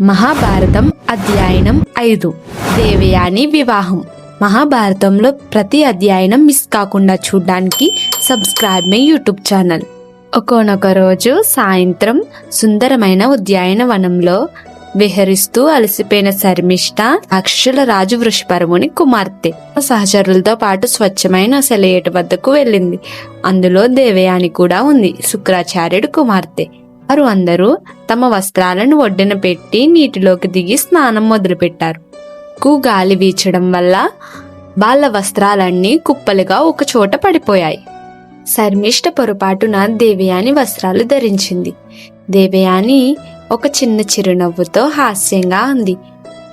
మహాభారతం అధ్యయనం ఐదు. దేవయాని వివాహం. మహాభారతంలో ప్రతి అధ్యయనం మిస్ కాకుండా చూడడానికి సబ్స్క్రైబ్ మై యూట్యూబ్ ఛానల్. ఒకనొక రోజు సాయంత్రం సుందరమైన ఉద్యానవనంలో విహరిస్తూ అలసిపోయిన శర్మిష్ట అక్షుల రాజు వృషపరముని కుమార్తె. సహచరులతో పాటు స్వచ్ఛమైన సెలయేటు వద్దకు వెళ్ళింది. అందులో దేవయాని కూడా ఉంది. శుక్రాచార్యుడు కుమార్తె. వారు అందరూ తమ వస్త్రాలను ఒడ్డున పెట్టి నీటిలోకి దిగి స్నానం మొదలుపెట్టారు. కు గాలి వీచడం వల్ల వాళ్ళ వస్త్రాలన్నీ కుప్పలుగా ఒక చోట పడిపోయాయి. శర్మిష్ట పొరపాటున దేవయాని వస్త్రాలు ధరించింది. దేవయాని ఒక చిన్న చిరునవ్వుతో హాస్యంగా అంది.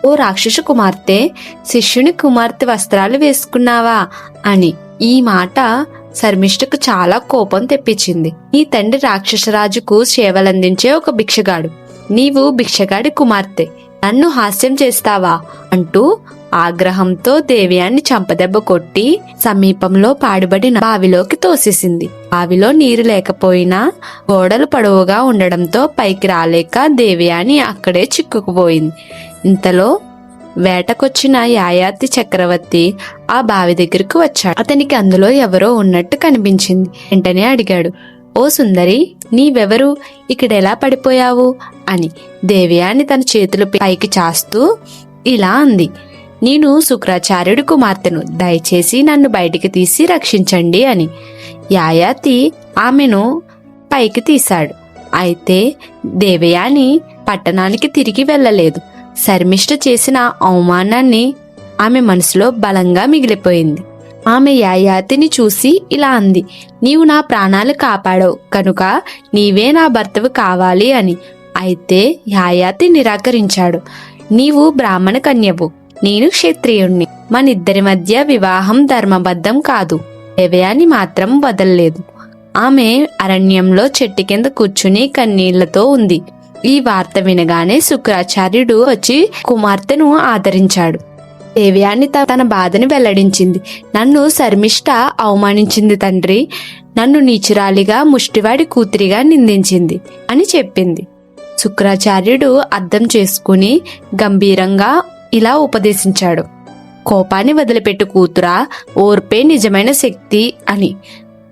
ఓ రాక్షసు కుమార్తె శిష్యుని కుమార్తె వస్త్రాలు వేసుకున్నావా? అని ఈ మాట శర్మిష్ఠకు చాలా కోపం తెప్పించింది. నీ తండ్రి రాక్షసరాజుకు సేవలందించే ఒక భిక్షగాడు. నీవు భిక్షగాడి కుమార్తె. నన్ను హాస్యం చేస్తావా? అంటూ ఆగ్రహంతో దేవ్యాన్ని చంపదెబ్బ కొట్టి సమీపంలో పాడుబడిన బావిలోకి తోసేసింది. బావిలో నీరు లేకపోయినా గోడలు పొడవుగా ఉండడంతో పైకి రాలేక దేవ్యాని అక్కడే చిక్కుకుపోయింది. ఇంతలో వేటకొచ్చిన యాయాతి చక్రవర్తి ఆ బావి దగ్గరకు వచ్చాడు. అతనికి అందులో ఎవరో ఉన్నట్టు కనిపించింది. వెంటనే అడిగాడు ఓ సుందరి నీవెవరు? ఇక్కడ ఎలా పడిపోయావు? అని. దేవ్యాన్ని తన చేతులు పైకి చాస్తూ ఇలా అంది నేను శుక్రాచార్యుడి కుమార్తెను. దయచేసి నన్ను బయటికి తీసి రక్షించండి అని. యాయాతి ఆమెను పైకి తీశాడు. అయితే దేవయాని పట్టణానికి తిరిగి వెళ్ళలేదు. శర్మిష్ట చేసిన అవమానాన్ని ఆమె మనసులో బలంగా మిగిలిపోయింది. ఆమె యాయాతిని చూసి ఇలా అంది నీవు నా ప్రాణాలు కాపాడవు కనుక నీవే నా భర్తవు కావాలి అని. అయితే యాయాతి నిరాకరించాడు నీవు బ్రాహ్మణ కన్యవు నేను క్షత్రియుణ్ణి. మనిద్దరి మధ్య వివాహం ధర్మబద్ధం కాదు దేవయాని మాత్రం వదల్లేదు. ఆమె అరణ్యంలో చెట్టు కింద కూర్చుని కన్నీళ్ళతో ఉంది. ఈ వార్త వినగానే శుక్రాచార్యుడు వచ్చి కుమార్తెను ఆదరించాడు. దేవ్యాన్ని తన బాధని వెల్లడించింది. నన్ను శర్మిష్ట అవమానించింది తండ్రి. నన్ను నీచురాలిగా ముష్టివాడి కూతురిగా నిందించింది అని చెప్పింది. శుక్రాచార్యుడు అర్థం చేసుకుని గంభీరంగా ఇలా ఉపదేశించాడు. కోపాన్ని వదిలిపెట్టు కూతురా ఓర్పే నిజమైన శక్తి అని.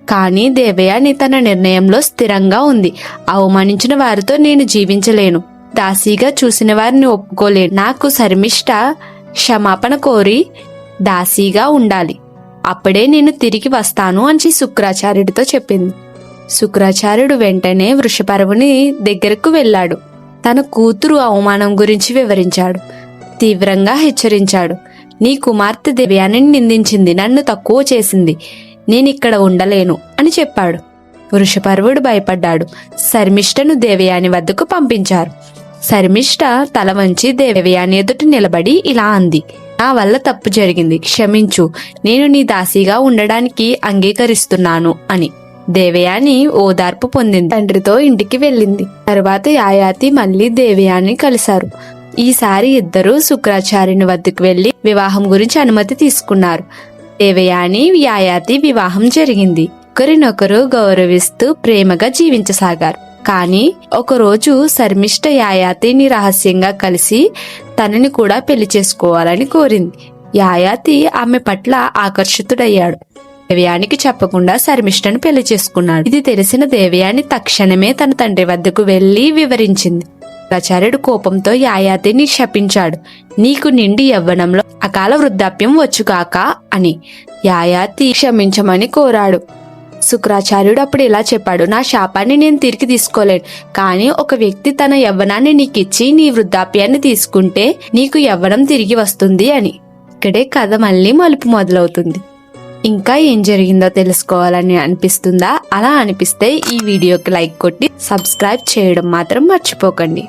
కానీ దేవయాని తన నిర్ణయంలో స్థిరంగా ఉంది. అవమానించిన వారితో నేను జీవించలేను. దాసీగా చూసిన వారిని ఒప్పుకోలేను. నాకు శర్మిష్ట క్షమాపణ కోరి దాసీగా ఉండాలి. అప్పుడే నేను తిరిగి వస్తాను అని శుక్రాచార్యుడితో చెప్పింది. శుక్రాచార్యుడు వెంటనే వృషపర్వుని దగ్గరకు వెళ్ళాడు. తన కూతురు అవమానం గురించి వివరించాడు. తీవ్రంగా హెచ్చరించాడు. నీ కుమార్తె దివ్యాన్ని నిందించింది నన్ను తక్కువ చేసింది. నేనిక్కడ ఉండలేను అని చెప్పాడు. వృషపర్వుడు భయపడ్డాడు. శర్మిష్టను దేవయాని వద్దకు పంపించారు. శర్మిష్ట తల వంచి దేవయాని ఎదుట నిలబడి ఇలా అంది. నా వల్ల తప్పు జరిగింది. క్షమించు. నేను నీ దాసిగా ఉండడానికి అంగీకరిస్తున్నాను అని. దేవయాని ఓదార్పు పొందింది. తండ్రితో ఇంటికి వెళ్ళింది. తరువాత యాయాతి మళ్ళీ దేవయాని కలిశారు. ఈసారి ఇద్దరు శుక్రాచార్యుని వద్దకు వెళ్ళి వివాహం గురించి అనుమతి తీసుకున్నారు. దేవయాని యాయాతి వివాహం జరిగింది. ఒకరినొకరు గౌరవిస్తూ ప్రేమగా జీవించసాగారు. కానీ ఒకరోజు శర్మిష్ట యాయాతిని రహస్యంగా కలిసి తనని కూడా పెళ్ళి చేసుకోవాలని కోరింది. యాయాతి ఆమె పట్ల ఆకర్షితుడయ్యాడు. దేవయానికి చెప్పకుండా శర్మిష్టను పెళ్ళి చేసుకున్నాడు. ఇది తెలిసిన దేవయాని తక్షణమే తన తండ్రి వద్దకు వెళ్ళి వివరించింది. ఆచార్యుడు కోపంతో యాయాతిని శపించాడు. నీకు నిండి యవ్వనంలో అకాల వృద్ధాప్యం వచ్చుగాక అని యాయాతి క్షమించమని కోరాడు. శుక్రాచార్యుడు అప్పుడు ఇలా చెప్పాడు నా శాపాన్ని నేను తిరిగి తీసుకోలేను కానీ ఒక వ్యక్తి తన యవ్వనాన్ని నీకిచ్చి నీ వృద్ధాప్యాన్ని తీసుకుంటే నీకు యవ్వనం తిరిగి వస్తుంది అని. ఇక్కడే కథ మళ్ళీ మలుపు మొదలవుతుంది. ఇంకా ఏం జరిగిందో తెలుసుకోవాలని అనిపిస్తుందా? అలా అనిపిస్తే ఈ వీడియోకి లైక్ కొట్టి సబ్స్క్రైబ్ చేయడం మాత్రం మర్చిపోకండి.